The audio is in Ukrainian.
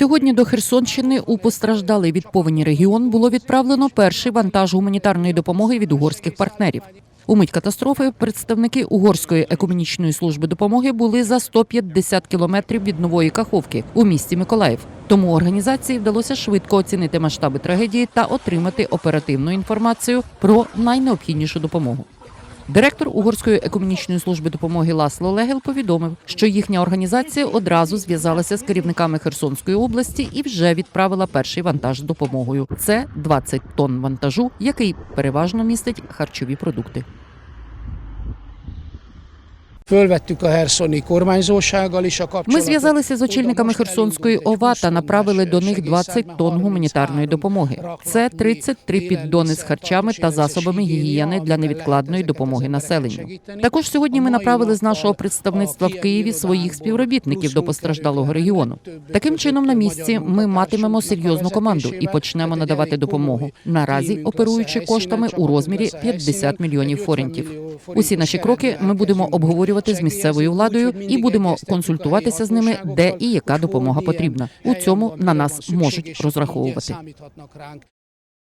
Сьогодні до Херсонщини у постраждалий від повені регіон було відправлено перший вантаж гуманітарної допомоги від угорських партнерів. У мить катастрофи представники угорської екомунічної служби допомоги були за 150 кілометрів від нової Каховки у місті Миколаїв. Тому організації вдалося швидко оцінити масштаби трагедії та отримати оперативну інформацію про найнеобхіднішу допомогу. Директор Угорської екомунічної служби допомоги Ласло Легел повідомив, що їхня організація одразу зв'язалася з керівниками Херсонської області і вже відправила перший вантаж допомогою. Це 20 тонн вантажу, який переважно містить харчові продукти. Fölvettük a herszoni kormányzósággal is a kapcsolatot. Ми зв'язалися з очільниками Херсонської ОВА та направили до них 20 тонн гуманітарної допомоги. Це 33 піддони з харчами та засобами гігієни для невідкладної допомоги населенню. Також сьогодні ми направили з нашого представництва в Києві своїх співробітників до постраждалого регіону. Таким чином, на місці ми матимемо серйозну команду і почнемо надавати допомогу. Наразі оперуючи коштами у розмірі 50 мільйонів форентів. Усі наші кроки ми будемо обговорювати з місцевою владою і будемо консультуватися з ними, де і яка допомога потрібна. У цьому на нас можуть розраховувати.